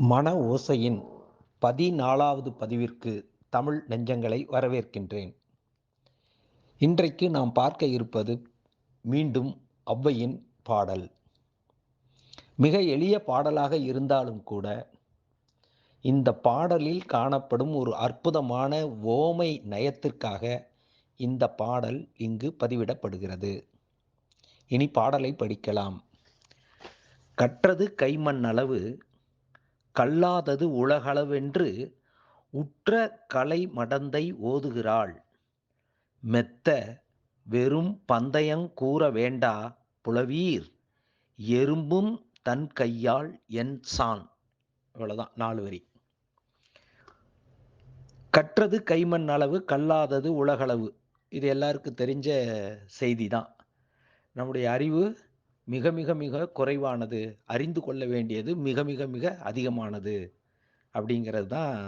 மன ஓசையின் பதினாலாவது பதிவிற்கு தமிழ் நெஞ்சங்களை வரவேற்கின்றேன். இன்றைக்கு நாம் பார்க்க இருப்பது மீண்டும் ஔவையின் பாடல். மிக எளிய பாடலாக இருந்தாலும் கூட இந்த பாடலில் காணப்படும் ஒரு அற்புதமான ஓமை நயத்திற்காக இந்த பாடல் இங்கு பதிவிடப்படுகிறது. இனி பாடலை படிக்கலாம். கற்றது கைமண் அளவு கல்லாதது உலகளவென்று உற்ற கலை மடந்தை ஓதுகிறாள். மெத்த வெறும் பந்தயங் கூற வேண்டா புலவீர் எறும்பும் தன் கையால் என் சான். இவ்வளவுதான் நாலு வரி. கற்றது கைமண் அளவு கல்லாதது உலகளவு. இது எல்லாருக்கும் தெரிஞ்ச செய்தி தான் நம்முடைய அறிவு மிக மிக மிக குறைவானது. அறிந்து கொள்ள வேண்டியது மிக மிக மிக அதிகமானது. அப்படிங்கிறது தான்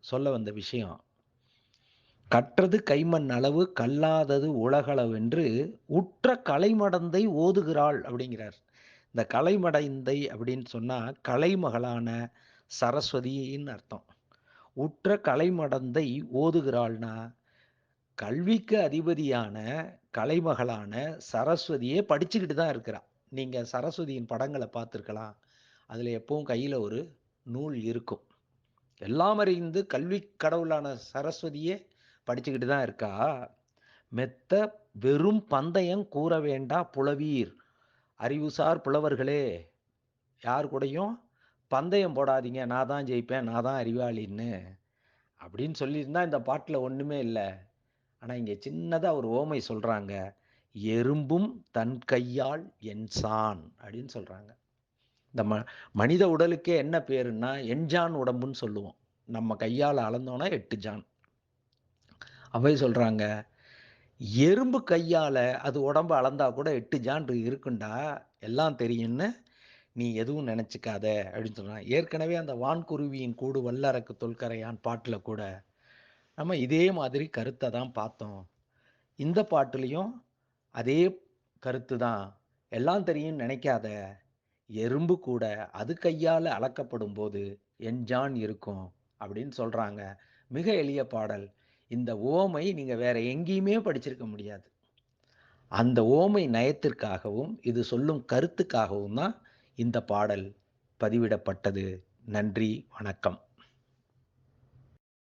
சொல்ல வந்த விஷயம். கற்றது கைமண் அளவு கல்லாதது உலகளவென்று உற்ற கலைமடந்தை ஓதுகிறாள் அப்படிங்கிறார். இந்த கலைமடந்தை அப்படின்னு சொன்னால் கலைமகளான சரஸ்வதின்னு அர்த்தம். உற்ற கலைமடந்தை ஓதுகிறாள்னா கல்விக்கு அதிபதியான கலைமகளான சரஸ்வதியே படிச்சுக்கிட்டு தான் இருக்கிறான். நீங்கள் சரஸ்வதியின் படங்களை பார்த்துருக்கலாம். அதில் எப்பவும் கையில் ஒரு நூல் இருக்கும். எல்லாம் அறிந்து கல்வி கடவுளான சரஸ்வதியே படிச்சுக்கிட்டு தான் இருக்கா? மெத்த வெறும் பந்தயம் கூற வேண்டா புலவீர். அறிவுசார் புலவர்களே யார் கூடயும் பந்தயம் போடாதீங்க. நான் தான் ஜெயிப்பேன் நான் தான் அறிவாளின்னு அப்படின்னு சொல்லியிருந்தா இந்த பாட்டில் ஒன்றுமே இல்லை. ஆனால் இங்கே சின்னதாக ஒரு ஓமை சொல்கிறாங்க எறும்பும் தன் கையால் என்சான் அப்படின்னு சொல்கிறாங்க இந்த ம மனித உடலுக்கே என்ன பேருன்னா என்ஜான் உடம்புன்னு சொல்லுவோம். நம்ம கையால் அளந்தோன்னா எட்டு ஜான். அவை சொல்கிறாங்க எறும்பு கையால் அது உடம்பு அளந்தா கூட எட்டு ஜான் இருக்குண்டா. எல்லாம் தெரியும்னு நீ எதுவும் நினச்சிக்காத. அப்படின்னு சொல்கிறாங்க ஏற்கனவே அந்த வான்குருவியின் கூடு வல்லறக்கு தொல்கரையான் பாட்டில் கூட நம்ம இதே மாதிரி கருத்தை தான் பார்த்தோம். இந்த பாட்டுலேயும் அதே கருத்து தான் எல்லாம் தெரியும் நினைக்காத. எறும்பு கூட அது கையால் அளக்கப்படும் போது என்ஜான் இருக்கும் அப்படின்னு சொல்கிறாங்க மிக எளிய பாடல். இந்த ஓமை நீங்கள் வேற எங்கேயுமே படிச்சிருக்க முடியாது. அந்த ஓமை நயத்திற்காகவும் இது சொல்லும் கருத்துக்காகவும் தான் இந்த பாடல் பதிவிடப்பட்டது. நன்றி வணக்கம்.